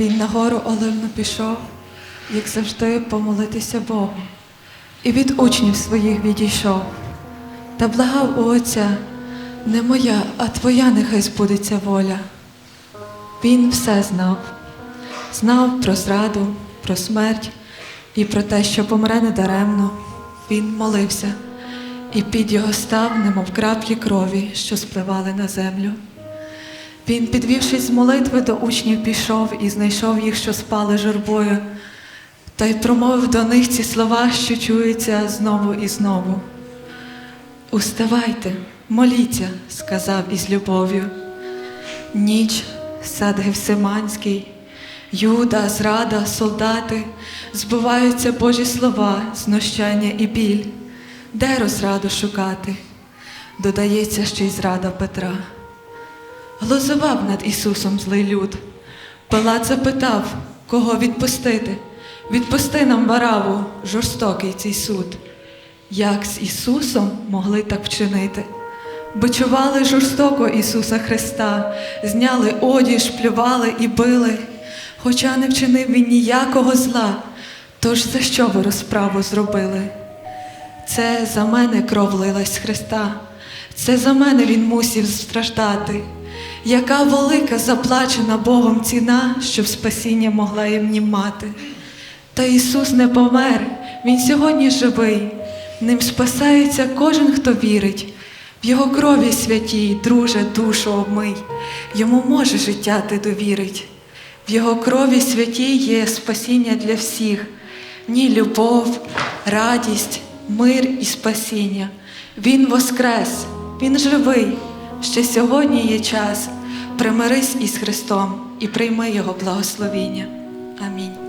Він на гору Оливну пішов, як завжди, помолитися Богу, і від учнів своїх відійшов, та благав у Отця, не моя, а твоя нехай збудеться воля. Він все знав, знав про зраду, про смерть і про те, що помре недаремно. Він молився, і під його став, немов краплі крові, що спливали на землю. Він, підвівшись з молитви до учнів, пішов і знайшов їх, що спали журбою, та й промовив до них ці слова, що чуються знову і знову. Уставайте, моліться, сказав із любов'ю. Ніч, сад Гевсиманський, Юда, зрада, солдати, збуваються Божі слова, знущання і біль. Де розраду шукати? Додається ще й зрада Петра. Глузував над Ісусом злий люд. Пилат запитав, кого відпустити. Відпусти нам вараву, жорстокий цей суд. Як з Ісусом могли так вчинити? Бичували жорстоко Ісуса Христа, зняли одіж, плювали і били, хоча не вчинив він ніякого зла. Тож за що ви розправу зробили? Це за мене кров лилась Христа, це за мене Він мусів страждати. Яка велика заплачена Богом ціна, щоб спасіння могла їм мати. Та Ісус не помер, Він сьогодні живий, ним спасається кожен, хто вірить. В Його крові святій, друже, душу обмий, йому може життя ти довірить. В Його крові святій є спасіння для всіх, в ній любов, радість, мир і спасіння. Він воскрес, Він живий. Ще сьогодні є час. Примирись із Христом і прийми Його благословіння. Амінь.